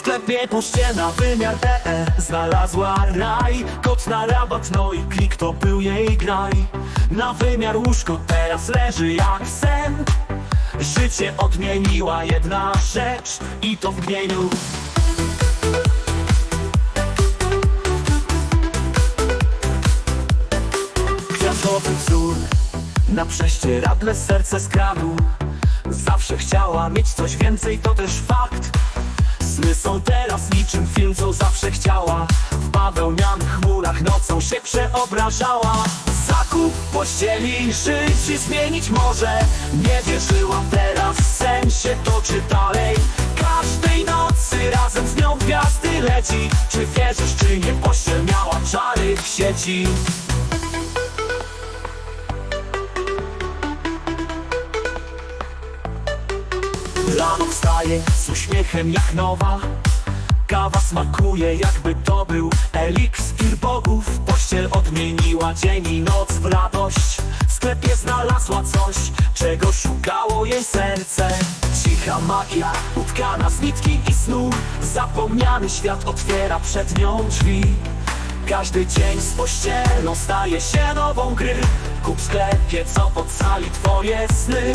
sklepie poście na wymiar EE Znalazła raj, kot na rabat, no i klik to był jej graj. Na wymiar łóżko teraz leży jak sen. Życie odmieniła jedna rzecz i to w gmieniu Kwiatowy wzór na prześcieradle serce skradł. Zawsze chciała mieć coś więcej, to też fakt Sny są teraz niczym film, co zawsze chciała. W bawełnianych chmurach nocą się przeobrażała. Zakup pościeli życie zmienić może. Nie wierzyła teraz, sen się toczy dalej. Każdej nocy razem z nią gwiazdy leci. Czy wierzysz, czy nie pościel miała czary w sieci? Rano wstaje z uśmiechem jak nowa. Kawa smakuje jakby to był eliksir bogów Pościel odmieniła dzień i noc w radość. W sklepie znalazła coś, czego szukało jej serce. Cicha magia, utkana z nitki i snu Zapomniany świat otwiera przed nią drzwi. Każdy dzień z pościelą staje się nową gry. Kup w sklepie, co ocali twoje sny.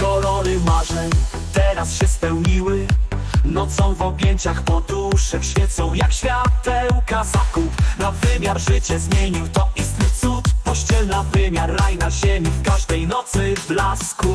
Kolory marzeń teraz się spełniły. Nocą w objęciach poduszek świecą jak światełka. Zakup na wymiar życie zmienił to istny cud. Pościel na wymiar, raj na ziemi w każdej nocy blasku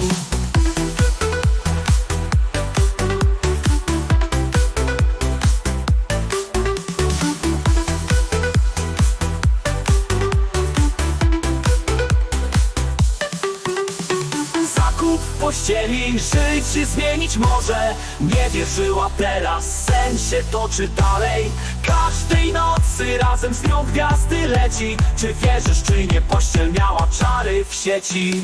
Zakup pościeli życie zmienić może. Nie wierzyła teraz, sen się toczy dalej. Każdej nocy razem z nią gwiazdy leci. Czy wierzysz, czy nie pościel miała czary w sieci.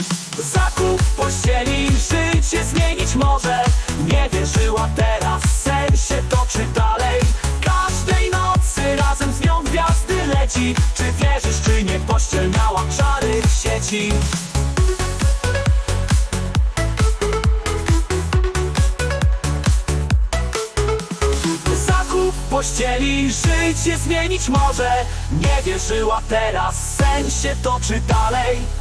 Zakup pościeli życie zmienić może. Nie wierzyła teraz, sen się toczy dalej. Każdej nocy razem z nią gwiazdy leci. Czy wierzysz, czy nie Zakup pościeli życie zmienić może. Nie wierzyła teraz, sen się toczy dalej